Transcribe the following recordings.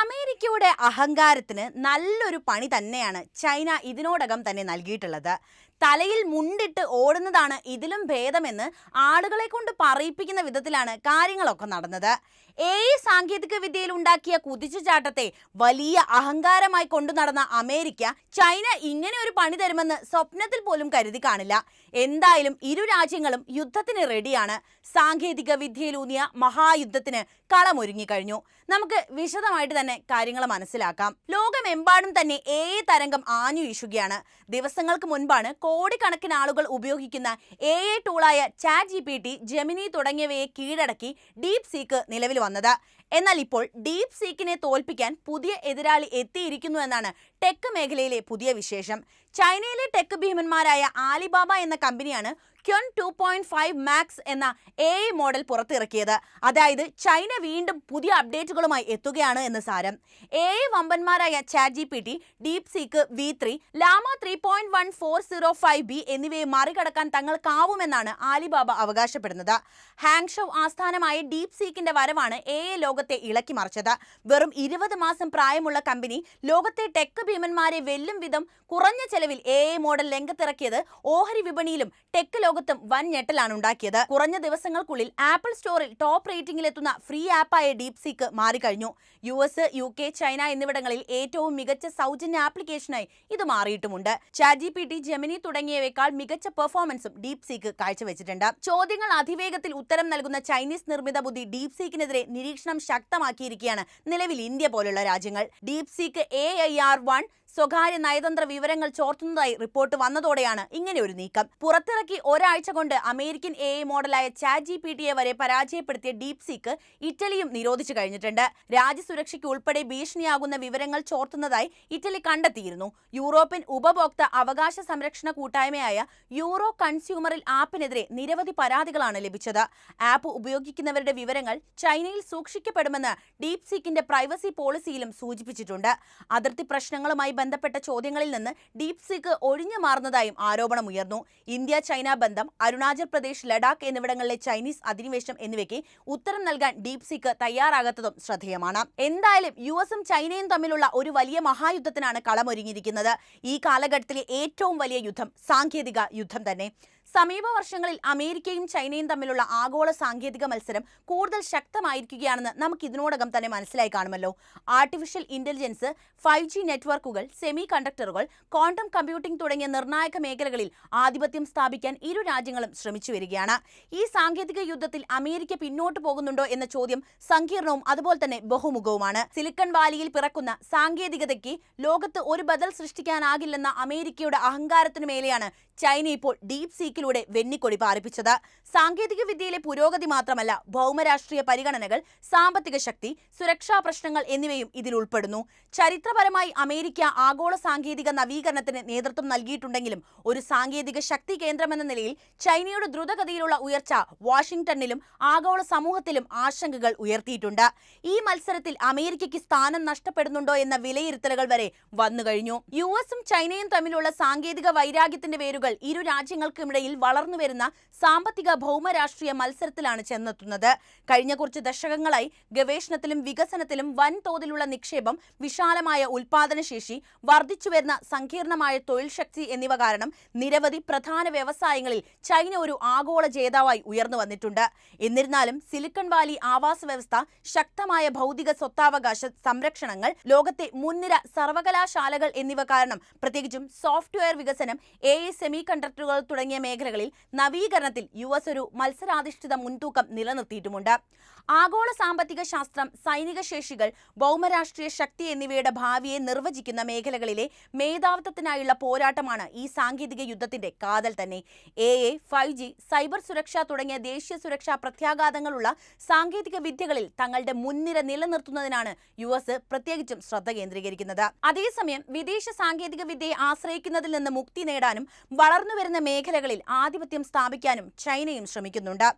അമേരിക്കയുടെ അഹങ്കാരത്തിന് നല്ലൊരു പണി തന്നെയാണ് ചൈന ഇതിനോടകം തന്നെ നൽകിയിട്ടുള്ളത്. തലയിൽ മുണ്ടിട്ട് ഓടുന്നതാണ് ഇതിലും ഭേദമെന്ന് ആളുകളെ കൊണ്ട് പറയിപ്പിക്കുന്ന വിധത്തിലാണ് കാര്യങ്ങളൊക്കെ നടന്നത്. എ ഐ സാങ്കേതിക വിദ്യയിൽ ഉണ്ടാക്കിയ കുതിച്ചുചാട്ടത്തെ വലിയ അഹങ്കാരമായി കൊണ്ടു നടന്ന അമേരിക്ക ചൈന ഇങ്ങനെ ഒരു പണി തരുമെന്ന് സ്വപ്നത്തിൽ പോലും കരുതി കാണില്ല. എന്തായാലും ഇരു രാജ്യങ്ങളും യുദ്ധത്തിന് റെഡിയാണ് സാങ്കേതിക വിദ്യയിലൂന്നിയ മഹായുദ്ധത്തിന് കളമൊരുങ്ങിക്കഴിഞ്ഞു നമുക്ക് വിശദമായിട്ട് തന്നെ കാര്യങ്ങൾ മനസ്സിലാക്കാം. ലോകമെമ്പാടും തന്നെ എ തരംഗം ആഞ്ഞു വീശുകയാണ്. ദിവസങ്ങൾക്ക് മുൻപാണ് കോടിക്കണക്കിന് ആളുകൾ ഉപയോഗിക്കുന്ന A I ടൂളായ chat G P T Gemini തുടങ്ങിയവയെ കീഴടക്കി ഡീപ് സീക്ക് നിലവിൽ വന്നത്. എന്നാൽ ഇപ്പോൾ ഡീപ് സീക്കിനെ തോൽപ്പിക്കാൻ പുതിയ എതിരാളി എത്തിയിരിക്കുന്നു എന്നാണ് ടെക് മേഖലയിലെ പുതിയ വിശേഷം. ചൈനയിലെ ടെക് ഭീമന്മാരായ ആലിബാബ എന്ന കമ്പനിയാണ് Qwen two point five Max എന്ന എ ഐ മോഡൽ പുറത്തിറക്കിയത്. അതായത് ചൈന വീണ്ടും പുതിയ അപ്ഡേറ്റുകളുമായി എത്തുകയാണ് എന്ന് സാരം. A I വമ്പന്മാരായ Chat G P T DeepSeek V three Llama three point one four zero five B എന്നിവയെ മറികടക്കാൻ തങ്ങൾക്കാവുമെന്നാണ് ആലിബാബ അവകാശപ്പെടുന്നത്. ഹാങ്ഷോ ആസ്ഥാനമായ ഡീപ് സീക്കിന്റെ വരവാണ് എ ഐ ലോകത്തെ ഇളക്കി മറിച്ചത്. വെറും ഇരുപത് മാസം പ്രായമുള്ള കമ്പനി ലോകത്തെ ടെക് ഭീമന്മാരെ വെല്ലും വിധം കുറഞ്ഞ ചെലവിൽ എ ഐ മോഡൽ രംഗത്തിറക്കിയത് ഓഹരി വിപണിയിലും ടെക് ലോകത്തും വൻ ഞെട്ടലാണ് ഉണ്ടാക്കിയത്. കുറഞ്ഞ ദിവസങ്ങൾക്കുള്ളിൽ ആപ്പിൾ സ്റ്റോറിൽ ടോപ്പ് റേറ്റിംഗിൽ എത്തുന്ന ഫ്രീ ആപ്പായ ഡീപ് സീക്ക് മാറിക്കഴിഞ്ഞു. U S U K China എന്നിവിടങ്ങളിൽ ഏറ്റവും മികച്ച സൗജന്യ ആപ്ലിക്കേഷനായി ഇത് മാറിയിട്ടുമുണ്ട്. Chat G P T Gemini തുടങ്ങിയവേക്കാൾ മികച്ച പെർഫോമൻസും ഡീപ് സീക്ക് കാഴ്ചവെച്ചിട്ടുണ്ട്. ചോദ്യങ്ങൾ അതിവേഗത്തിൽ ഉത്തരം നൽകുന്ന ചൈനീസ് നിർമ്മിത ബുദ്ധി ഡീപ് സീക്കിനെതിരെ നിരീക്ഷണം ശക്തമാക്കിയിരിക്കുകയാണ് നിലവിൽ ഇന്ത്യ പോലുള്ള രാജ്യങ്ങൾ. Deep seek A I R one സ്വകാര്യ നയതന്ത്ര വിവരങ്ങൾ ചോർത്തുന്നതായി റിപ്പോർട്ട് വന്നതോടെയാണ് ഇങ്ങനെ ഒരു നീക്കം. പുറത്തിറക്കി ഒരാഴ്ച കൊണ്ട് അമേരിക്കൻ എ മോഡലായ ചാറ്റ് ജി പി ടിയെ വരെ പരാജയപ്പെടുത്തിയ ഡീപ് സീക്ക് ഇറ്റലിയും നിരോധിച്ചു കഴിഞ്ഞിട്ടുണ്ട്. രാജ്യസുരക്ഷയ്ക്ക് ഉൾപ്പെടെ ഭീഷണിയാകുന്ന വിവരങ്ങൾ ചോർത്തുന്നതായി ഇറ്റലി കണ്ടെത്തിയിരുന്നു. യൂറോപ്യൻ ഉപഭോക്തൃ അവകാശ സംരക്ഷണ കൂട്ടായ്മയായ യൂറോ കൺസ്യൂമറിൽ ആപ്പിനെതിരെ നിരവധി പരാതികളാണ് ലഭിച്ചത്. ആപ്പ് ഉപയോഗിക്കുന്നവരുടെ വിവരങ്ങൾ ചൈനയിൽ സൂക്ഷിക്കപ്പെടുമെന്ന് ഡീപ് സീക്കിന്റെ പ്രൈവസി പോളിസിയിലും സൂചിപ്പിച്ചിട്ടുണ്ട്. അതിർത്തി പ്രശ്നങ്ങളുമായി ബന്ധപ്പെട്ട ചോദ്യങ്ങളിൽ നിന്ന് ഡീപ് സീക്ക് ഒഴിഞ്ഞു മാറുന്നതായും ആരോപണമുയർന്നു ഇന്ത്യ ചൈന ബന്ധം അരുണാചൽ പ്രദേശ് ലഡാക്ക് എന്നിവിടങ്ങളിലെ ചൈനീസ് അധിനിവേശം എന്നിവയ്ക്ക് ഉത്തരം നൽകാൻ ഡീപ് സീക്ക് തയ്യാറാകാത്തതും ശ്രദ്ധേയമാണ്. എന്തായാലും യു എസും ചൈനയും തമ്മിലുള്ള ഒരു വലിയ മഹായുദ്ധത്തിനാണ് കളമൊരുങ്ങിയിരിക്കുന്നത്. ഈ കാലഘട്ടത്തിലെ ഏറ്റവും വലിയ യുദ്ധം സാങ്കേതിക യുദ്ധം തന്നെ. സമീപ വർഷങ്ങളിൽ അമേരിക്കയും ചൈനയും തമ്മിലുള്ള ആഗോള സാങ്കേതിക മത്സരം കൂടുതൽ ശക്തമായിരിക്കുകയാണെന്ന് നമുക്ക് ഇതിനോടകം തന്നെ മനസ്സിലായി കാണുമല്ലോ. ആർട്ടിഫിഷ്യൽ ഇന്റലിജൻസ് ഫൈവ് ജി നെറ്റ്വർക്കുകൾ സെമി കണ്ടക്ടറുകൾ ക്വാണ്ടം കമ്പ്യൂട്ടിംഗ് തുടങ്ങിയ നിർണായക മേഖലകളിൽ ആധിപത്യം സ്ഥാപിക്കാൻ ഇരു രാജ്യങ്ങളും ശ്രമിച്ചു വരികയാണ്. ഈ സാങ്കേതിക യുദ്ധത്തിൽ അമേരിക്ക പിന്നോട്ട് പോകുന്നുണ്ടോ എന്ന ചോദ്യം സങ്കീർണവും അതുപോലെ തന്നെ ബഹുമുഖവുമാണ്. സിലിക്കൺ വാലിയിൽ പിറക്കുന്ന സാങ്കേതികതയ്ക്ക് ലോകത്ത് ഒരു ബദൽ സൃഷ്ടിക്കാനാകില്ലെന്ന അമേരിക്കയുടെ അഹങ്കാരത്തിനു മേലെയാണ് ചൈന ഇപ്പോൾ ഡീപ് സീക്കിലൂടെ വെന്നിക്കൊടി പാറിപ്പിച്ചത് സാങ്കേതിക വിദ്യയിലെ പുരോഗതി മാത്രമല്ല ഭൗമരാഷ്ട്രീയ പരിഗണനകൾ സാമ്പത്തിക ശക്തി സുരക്ഷാ പ്രശ്നങ്ങൾ എന്നിവയും ഇതിൽ ഉൾപ്പെടുന്നു. ചരിത്രപരമായി അമേരിക്ക ആഗോള സാങ്കേതിക നവീകരണത്തിന് നേതൃത്വം നൽകിയിട്ടുണ്ടെങ്കിലും ഒരു സാങ്കേതിക ശക്തി കേന്ദ്രമെന്ന നിലയിൽ ചൈനയുടെ ദ്രുതഗതിയിലുള്ള ഉയർച്ച വാഷിംഗ്ടണിലും ആഗോള സമൂഹത്തിലും ആശങ്കകൾ ഉയർത്തിയിട്ടുണ്ട്. ഈ മത്സരത്തിൽ അമേരിക്കയ്ക്ക് സ്ഥാനം നഷ്ടപ്പെടുന്നുണ്ടോ എന്ന വിലയിരുത്തലുകൾ വരെ വന്നുകഴിഞ്ഞു. യു എസും ചൈനയും തമ്മിലുള്ള സാങ്കേതിക വൈരാഗ്യത്തിന്റെ വേരുകൾ ഇരു രാജ്യങ്ങൾക്കുമിടയിൽ വളർന്നു വരുന്ന സാമ്പത്തിക ഭൗമരാഷ്ട്രീയ മത്സരത്തിലാണ് ചെന്നെത്തുന്നത്. കഴിഞ്ഞ കുറച്ച് ദശകങ്ങളായി ഗവേഷണത്തിലും വികസനത്തിലും വൻതോതിലുള്ള നിക്ഷേപം വിശാലമായ ഉൽപാദനശേഷി വർദ്ധിച്ചുവരുന്ന സങ്കീർണമായ തൊഴിൽ ശക്തി എന്നിവ കാരണം നിരവധി പ്രധാന വ്യവസായങ്ങളിൽ ചൈന ഒരു ആഗോള ജേതാവായി ഉയർന്നു വന്നിട്ടുണ്ട്. എന്നിരുന്നാലും സിലിക്കൺ വാലി ആവാസ വ്യവസ്ഥ ശക്തമായ ഭൗതിക സ്വത്താവകാശ സംരക്ഷണങ്ങൾ ലോകത്തെ മുൻനിര സർവകലാശാലകൾ എന്നിവ കാരണം പ്രത്യേകിച്ചും സോഫ്റ്റ്വെയർ വികസനം എ സെമി കണ്ടക്ടറുകൾ തുടങ്ങിയ മേഖലകളിൽ നവീകരണത്തിൽ യു എസ് ഒരു മത്സരാധിഷ്ഠിത മുൻതൂക്കം നിലനിർത്തിയിട്ടുമുണ്ട്. ആഗോള സാമ്പത്തിക ശാസ്ത്രം സൈനിക ശേഷികൾ ഭൗമരാഷ്ട്രീയ ശക്തി എന്നിവയുടെ ഭാവിയെ നിർവചിക്കുന്ന മേഖലകളിലെ മേധാവിത്വത്തിനായുള്ള പോരാട്ടമാണ് ഈ സാങ്കേതിക യുദ്ധത്തിന്റെ കാതൽ തന്നെ. A I five G cyber സുരക്ഷ തുടങ്ങിയ ദേശീയ സുരക്ഷാ പ്രത്യാഘാതങ്ങളുള്ള സാങ്കേതിക വിദ്യകളിൽ തങ്ങളുടെ മുൻനിര നിലനിർത്തുന്നതിനാണ് യു എസ് പ്രത്യേകിച്ചും ശ്രദ്ധ കേന്ദ്രീകരിക്കുന്നത്. അതേസമയം വിദേശ സാങ്കേതിക വിദ്യയെ ആശ്രയിക്കുന്നതിൽ നിന്ന് മുക്തി നേടാനും വളർന്നുവരുന്ന മേഖലകളിൽ ആധിപത്യം സ്ഥാപിക്കാനും ചൈനയും ശ്രമിക്കുന്നുണ്ട്.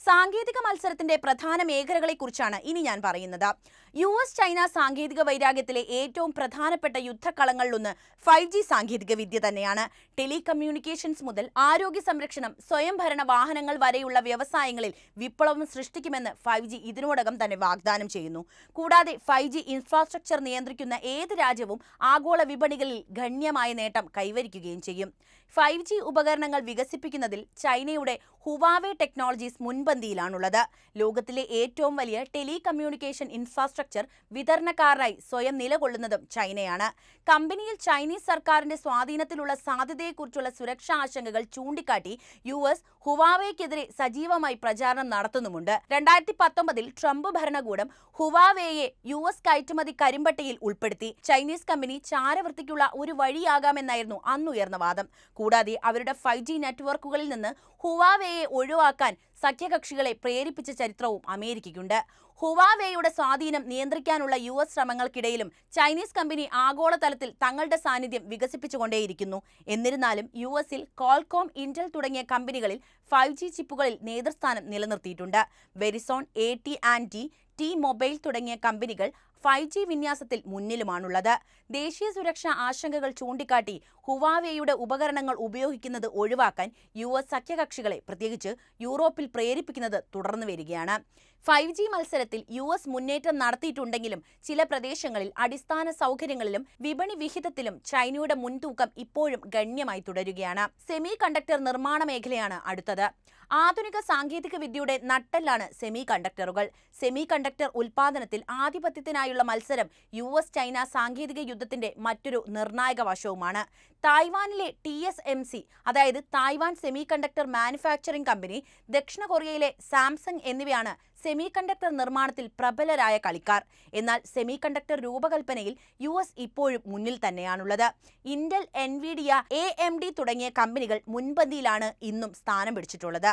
സാങ്കേതിക മത്സരത്തിന്റെ പ്രധാന മേഖലകളെക്കുറിച്ചാണ് ഇനി ഞാൻ പറയുന്നത്. യു എസ് ചൈന സാങ്കേതിക വൈരാഗ്യത്തിലെ ഏറ്റവും പ്രധാനപ്പെട്ട യുദ്ധക്കളങ്ങളിലൊന്ന് ഫൈവ് ജി സാങ്കേതിക വിദ്യ തന്നെയാണ്. ടെലികമ്മ്യൂണിക്കേഷൻസ് മുതൽ ആരോഗ്യ സംരക്ഷണം സ്വയംഭരണ വാഹനങ്ങൾ വരെയുള്ള വ്യവസായങ്ങളിൽ വിപ്ലവം സൃഷ്ടിക്കുമെന്ന് ഫൈവ് ജി ഇതിനോടകം തന്നെ വാഗ്ദാനം ചെയ്യുന്നു. കൂടാതെ ഫൈവ് ജി ഇൻഫ്രാസ്ട്രക്ചർ നിയന്ത്രിക്കുന്ന ഏത് രാജ്യവും ആഗോള വിപണികളിൽ ഗണ്യമായ നേട്ടം കൈവരിക്കുകയും ചെയ്യും. ഫൈവ് ജി ഉപകരണങ്ങൾ വികസിപ്പിക്കുന്നതിൽ ചൈനയുടെ ഹുവാവേ ടെക്നോളജീസ് മുൻപന്തിയിലാണുള്ളത്. ലോകത്തിലെ ഏറ്റവും വലിയ ടെലികമ്മ്യൂണിക്കേഷൻ ഇൻഫ്രാസ്ട്രക്ചർ വിതരണക്കാരനായി സ്വയം നിലകൊള്ളുന്നതും ചൈനയാണ്. കമ്പനിയിൽ ചൈനീസ് സർക്കാരിന്റെ സ്വാധീനത്തിലുള്ള സാധ്യതയെക്കുറിച്ചുള്ള സുരക്ഷാ ആശങ്കകൾ ചൂണ്ടിക്കാട്ടി യു എസ് ഹുവാവേക്കെതിരെ സജീവമായി പ്രചാരണം നടത്തുന്നുമുണ്ട്. രണ്ടായിരത്തി പത്തൊമ്പതിൽ ട്രംപ് ഭരണകൂടം ഹുവാവേയെ യു എസ് കയറ്റുമതി കരിമ്പട്ടിയിൽ ഉൾപ്പെടുത്തി. ചൈനീസ് കമ്പനി ചാരവൃത്തിക്കുള്ള ഒരു വഴിയാകാമെന്നായിരുന്നു അന്നുയർന്ന വാദം. കൂടാതെ അവരുടെ ഫൈവ് നെറ്റ്വർക്കുകളിൽ നിന്ന് ഹുവാവേയെ ഒഴിവാക്കാൻ സഖ്യകക്ഷികളെ പ്രേരിപ്പിച്ച ചരിത്രവും അമേരിക്കയ്ക്കുണ്ട്. ഹുവാവേയുടെ സ്വാധീനം നിയന്ത്രിക്കാനുള്ള യു എസ് ശ്രമങ്ങൾക്കിടയിലും ചൈനീസ് കമ്പനി ആഗോളതലത്തിൽ തങ്ങളുടെ സാന്നിധ്യം വികസിപ്പിച്ചുകൊണ്ടേയിരിക്കുന്നു. എന്നിരുന്നാലും യു എസിൽ കോൾകോം ഇന്റൽ തുടങ്ങിയ കമ്പനികളിൽ ഫൈവ് ജി ചിപ്പുകളിൽ നേതൃസ്ഥാനം നിലനിർത്തിയിട്ടുണ്ട്. Verizon A T and T T mobile തുടങ്ങിയ കമ്പനികൾ ഫൈവ് ജി വിന്യാസത്തിൽ മുന്നിലുമാണുള്ളത്. ദേശീയ സുരക്ഷാ ആശങ്കകൾ ചൂണ്ടിക്കാട്ടി ഹുവാവേയുടെ ഉപകരണങ്ങൾ ഉപയോഗിക്കുന്നത് ഒഴിവാക്കാൻ യു എസ് സഖ്യകക്ഷികളെ പ്രത്യേകിച്ച് യൂറോപ്പിൽ പ്രേരിപ്പിക്കുന്നത് തുടർന്നു വരികയാണ്. ഫൈവ് ജി മത്സരത്തിൽ യു എസ് മുന്നേറ്റം നടത്തിയിട്ടുണ്ടെങ്കിലും ചില പ്രദേശങ്ങളിൽ അടിസ്ഥാന സൗകര്യങ്ങളിലും വിപണി വിഹിതത്തിലും ചൈനയുടെ മുൻതൂക്കം ഇപ്പോഴും ഗണ്യമായി തുടരുകയാണ്. സെമി കണ്ടക്ടർ നിർമ്മാണ മേഖലയാണ് അടുത്തത്. ആധുനിക സാങ്കേതിക വിദ്യയുടെ നട്ടെല്ലാണ് സെമി കണ്ടക്ടറുകൾ സെമി കണ്ടക്ടർ ഉൽപാദനത്തിൽ ആധിപത്യത്തിനായുള്ള മത്സരം യു എസ് ചൈന സാങ്കേതിക യുദ്ധത്തിന്റെ മറ്റൊരു നിർണായക വശവുമാണ്. തായ്വാനിലെ ടി എസ് എം സി അതായത് Taiwan semiconductor manufacturing company ദക്ഷിണ കൊറിയയിലെ സാംസങ് എന്നിവയാണ് സെമി കണ്ടക്ടർ നിർമ്മാണത്തിൽ പ്രബലരായ കളിക്കാർ. എന്നാൽ സെമി കണ്ടക്ടർ രൂപകൽപ്പനയിൽ യു എസ് ഇപ്പോഴും മുന്നിൽ തന്നെയാണുള്ളത്. Intel Nvidia A M D തുടങ്ങിയ കമ്പനികൾ മുൻപന്തിയിലാണ് ഇന്നും സ്ഥാനം പിടിച്ചിട്ടുള്ളത്.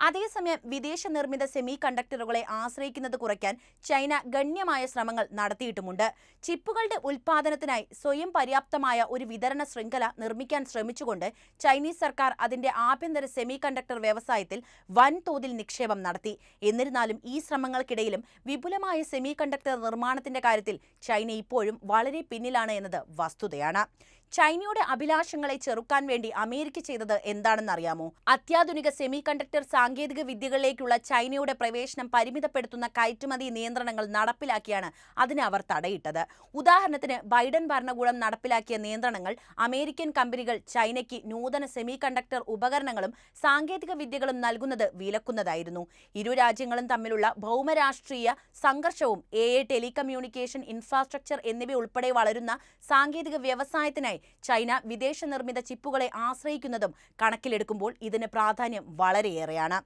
അതേസമയം വിദേശ നിർമ്മിത സെമി കണ്ടക്ടറുകളെ ആശ്രയിക്കുന്നത് കുറയ്ക്കാൻ ചൈന ഗണ്യമായ ശ്രമങ്ങൾ നടത്തിയിട്ടുമുണ്ട്. ചിപ്പുകളുടെ ഉൽപാദനത്തിനായി സ്വയം പര്യാപ്തമായ ഒരു വിതരണ ശൃംഖല നിർമ്മിക്കാൻ ശ്രമിച്ചുകൊണ്ട് ചൈനീസ് സർക്കാർ അതിന്റെ ആഭ്യന്തര സെമി കണ്ടക്ടർ വ്യവസായത്തിൽ വൻതോതിൽ നിക്ഷേപം നടത്തി. എന്നിരുന്നാലും ഈ ശ്രമങ്ങൾക്കിടയിലും വിപുലമായ സെമി കണ്ടക്ടർ നിർമ്മാണത്തിന്റെ കാര്യത്തിൽ ചൈന ഇപ്പോഴും വളരെ പിന്നിലാണ് എന്നത് വസ്തുതയാണ്. ചൈനയുടെ അഭിലാഷങ്ങളെ ചെറുക്കാൻ വേണ്ടി അമേരിക്ക ചെയ്തത് എന്താണെന്നറിയാമോ? അത്യാധുനിക സെമി കണ്ടക്ടർ സാങ്കേതിക വിദ്യകളിലേക്കുള്ള ചൈനയുടെ പ്രവേശനം പരിമിതപ്പെടുത്തുന്ന കയറ്റുമതി നിയന്ത്രണങ്ങൾ നടപ്പിലാക്കിയാണ് അതിന് അവർ തടയിട്ടത്. ഉദാഹരണത്തിന് ബൈഡൻ ഭരണകൂടം നടപ്പിലാക്കിയ നിയന്ത്രണങ്ങൾ അമേരിക്കൻ കമ്പനികൾ ചൈനയ്ക്ക് നൂതന സെമി കണ്ടക്ടർ ഉപകരണങ്ങളും സാങ്കേതിക വിദ്യകളും നൽകുന്നത് വിലക്കുന്നതായിരുന്നു. ഇരു രാജ്യങ്ങളും തമ്മിലുള്ള ഭൗമരാഷ്ട്രീയ സംഘർഷവും എ എ ടെലികമ്മ്യൂണിക്കേഷൻ ഇൻഫ്രാസ്ട്രക്ചർ എന്നിവയുൾപ്പെടെ വളരുന്ന സാങ്കേതിക വ്യവസായത്തിനായി ചൈന വിദേശ നിർമ്മിത ചിപ്പുകളെ ആശ്രയിക്കുന്നതും കണക്കിലെടുക്കുമ്പോൾ ഇതിന് പ്രാധാന്യം വളരെയേറെയാണ്.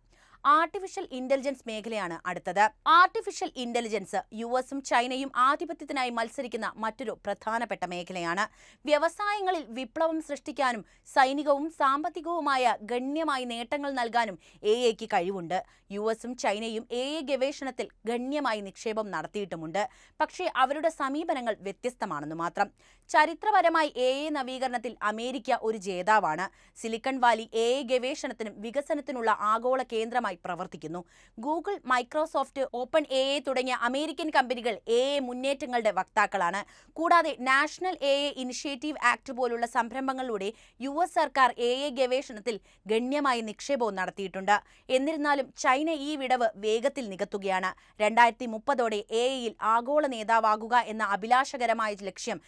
ആർട്ടിഫിഷ്യൽ ഇന്റലിജൻസ് മേഖലയാണ് അടുത്തത്. ആർട്ടിഫിഷ്യൽ ഇന്റലിജൻസ് യു എസും ചൈനയും ആധിപത്യത്തിനായി മത്സരിക്കുന്ന മറ്റൊരു പ്രധാനപ്പെട്ട മേഖലയാണ്. വ്യവസായങ്ങളിൽ വിപ്ലവം സൃഷ്ടിക്കാനും സൈനികവും സാമ്പത്തികവുമായ ഗണ്യമായി നേട്ടങ്ങൾ നൽകാനും എ എക്ക് കഴിവുണ്ട്. യു എസും ചൈനയും എ എ ഗവേഷണത്തിൽ ഗണ്യമായി നിക്ഷേപം നടത്തിയിട്ടുമുണ്ട്. പക്ഷേ അവരുടെ സമീപനങ്ങൾ വ്യത്യസ്തമാണെന്ന് മാത്രം. ചരിത്രപരമായി എ എ നവീകരണത്തിൽ അമേരിക്ക ഒരു ജേതാവാണ്. സിലിക്കൺ വാലി എ എ ഗവേഷണത്തിനും വികസനത്തിനുള്ള ആഗോള കേന്ദ്രമായി പ്രവർത്തിക്കുന്നു. Google Microsoft open A I തുടങ്ങിയ അമേരിക്കൻ കമ്പനികൾ എ എ മുന്നേറ്റങ്ങളുടെ വക്താക്കളാണ്. കൂടാതെ national A I initiative act പോലുള്ള സംരംഭങ്ങളിലൂടെ യു എസ് സർക്കാർ എ എ ഗവേഷണത്തിൽ ഗണ്യമായ നിക്ഷേപവും നടത്തിയിട്ടുണ്ട്. എന്നിരുന്നാലും ചൈന ഈ വിടവ് വേഗത്തിൽ നികത്തുകയാണ്. രണ്ടായിരത്തി മുപ്പതോടെ എ ഐയിൽ ആഗോള നേതാവാകുക എന്ന അഭിലാഷകരമായ ലക്ഷ്യം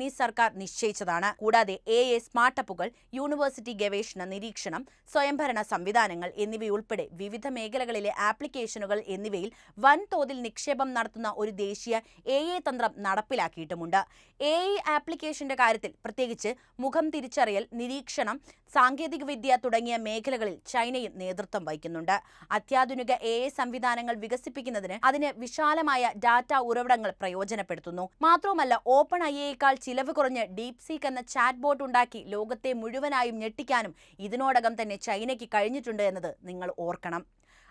ചൈനീസ് സർക്കാർ നിശ്ചയിച്ചതാണ്. കൂടാതെ എ എ സ്മാർട്ടപ്പുകൾ യൂണിവേഴ്സിറ്റി ഗവേഷണ നിരീക്ഷണം സ്വയംഭരണ സംവിധാനങ്ങൾ എന്നിവയുൾപ്പെടെ വിവിധ മേഖലകളിലെ ആപ്ലിക്കേഷനുകൾ എന്നിവയിൽ വൻതോതിൽ നിക്ഷേപം നടത്തുന്ന ഒരു ദേശീയ എ എ തന്ത്രം നടപ്പിലാക്കിയിട്ടുമുണ്ട്. എ ഐ ആപ്ലിക്കേഷന്റെ കാര്യത്തിൽ പ്രത്യേകിച്ച് മുഖം തിരിച്ചറിയൽ നിരീക്ഷണം സാങ്കേതികവിദ്യ തുടങ്ങിയ മേഖലകളിൽ ചൈനയും നേതൃത്വം വഹിക്കുന്നുണ്ട്. അത്യാധുനിക എ ഐ സംവിധാനങ്ങൾ വികസിപ്പിക്കുന്നതിന് അതിന് വിശാലമായ ഡാറ്റ ഉറവിടങ്ങൾ പ്രയോജനപ്പെടുത്തുന്നു. മാത്രവുമല്ല ഓപ്പൺ ഐ എയേക്കാൾ ചിലവ് കുറഞ്ഞ് ഡീപ് സീക്ക് എന്ന ചാറ്റ് ബോട്ട് ഉണ്ടാക്കി ലോകത്തെ മുഴുവനായും ഞെട്ടിക്കാനും ഇതിനോടകം തന്നെ ചൈനയ്ക്ക് കഴിഞ്ഞിട്ടുണ്ട് എന്നത് നിങ്ങൾ ഓർക്കണം.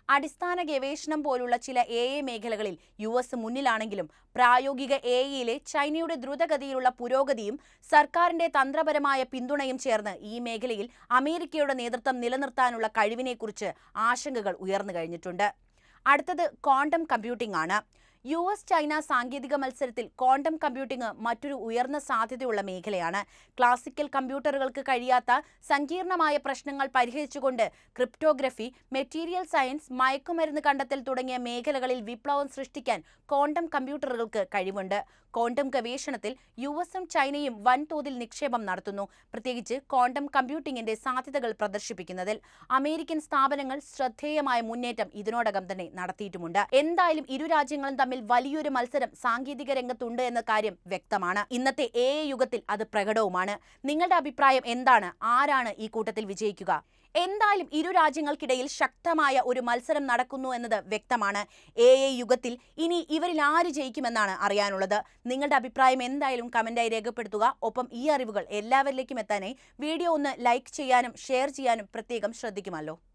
അടിസ്ഥാന ഗവേഷണം പോലുള്ള ചില എ ഐ മേഖലകളിൽ യു എസ് മുന്നിലാണെങ്കിലും പ്രായോഗിക എ ഐയിലെ ചൈനയുടെ ദ്രുതഗതിയിലുള്ള പുരോഗതിയും സർക്കാരിന്റെ തന്ത്രപരമായ പിന്തുണയും ചേർന്ന് ഈ മേഖലയിൽ അമേരിക്കയുടെ നേതൃത്വം നിലനിർത്താനുള്ള കഴിവിനെക്കുറിച്ച് ആശങ്കകൾ ഉയർന്നു കഴിഞ്ഞിട്ടുണ്ട്. അടുത്തത് ക്വാണ്ടം കമ്പ്യൂട്ടിംഗ് ആണ്. യു എസ് ചൈന സാങ്കേതിക മത്സരത്തിൽ ക്വാണ്ടം കമ്പ്യൂട്ടിംഗ് മറ്റൊരു ഉയർന്ന സാധ്യതയുള്ള മേഖലയാണ്. ക്ലാസിക്കൽ കമ്പ്യൂട്ടറുകൾക്ക് കഴിയാത്ത സങ്കീർണമായ പ്രശ്നങ്ങൾ പരിഹരിച്ചുകൊണ്ട് ക്രിപ്റ്റോഗ്രഫി മെറ്റീരിയൽ സയൻസ് മയക്കുമരുന്ന് കണ്ടെത്തൽ തുടങ്ങിയ മേഖലകളിൽ വിപ്ലവം സൃഷ്ടിക്കാൻ ക്വാണ്ടം കമ്പ്യൂട്ടറുകൾക്ക് കഴിവുണ്ട്. ക്വാണ്ടം ഗവേഷണത്തിൽ യു എസും ചൈനയും വൻതോതിൽ നിക്ഷേപം നടത്തുന്നു. പ്രത്യേകിച്ച് ക്വാണ്ടം കമ്പ്യൂട്ടിംഗിന്റെ സാധ്യതകൾ പ്രദർശിപ്പിക്കുന്നതിൽ അമേരിക്കൻ സ്ഥാപനങ്ങൾ ശ്രദ്ധേയമായ മുന്നേറ്റം ഇതിനോടകം തന്നെ നടത്തിയിട്ടുമുണ്ട്. എന്തായാലും ഇരു രാജ്യങ്ങളും തമ്മിൽ വലിയൊരു മത്സരം സാങ്കേതിക രംഗത്തുണ്ട് എന്ന കാര്യം വ്യക്തമാണ്. ഇന്നത്തെ എ യുഗത്തിൽ അത് പ്രകടവുമാണ്. നിങ്ങളുടെ അഭിപ്രായം എന്താണ്? ആരാണ് ഈ കൂട്ടത്തിൽ വിജയിക്കുക? എന്തായാലും ഇരു രാജ്യങ്ങൾക്കിടയിൽ ശക്തമായ ഒരു മത്സരം നടക്കുന്നു എന്നത് വ്യക്തമാണ്. എ എ യുഗത്തിൽ ഇനി ഇവരിൽ ആര് ജയിക്കുമെന്നാണ് അറിയാനുള്ളത്. നിങ്ങളുടെ അഭിപ്രായം എന്തായാലും കമന്റായി രേഖപ്പെടുത്തുക. ഒപ്പം ഈ അറിവുകൾ എല്ലാവരിലേക്കും എത്താനായി വീഡിയോ ഒന്ന് ലൈക്ക് ചെയ്യാനും ഷെയർ ചെയ്യാനും പ്രത്യേകം ശ്രദ്ധിക്കുമല്ലോ.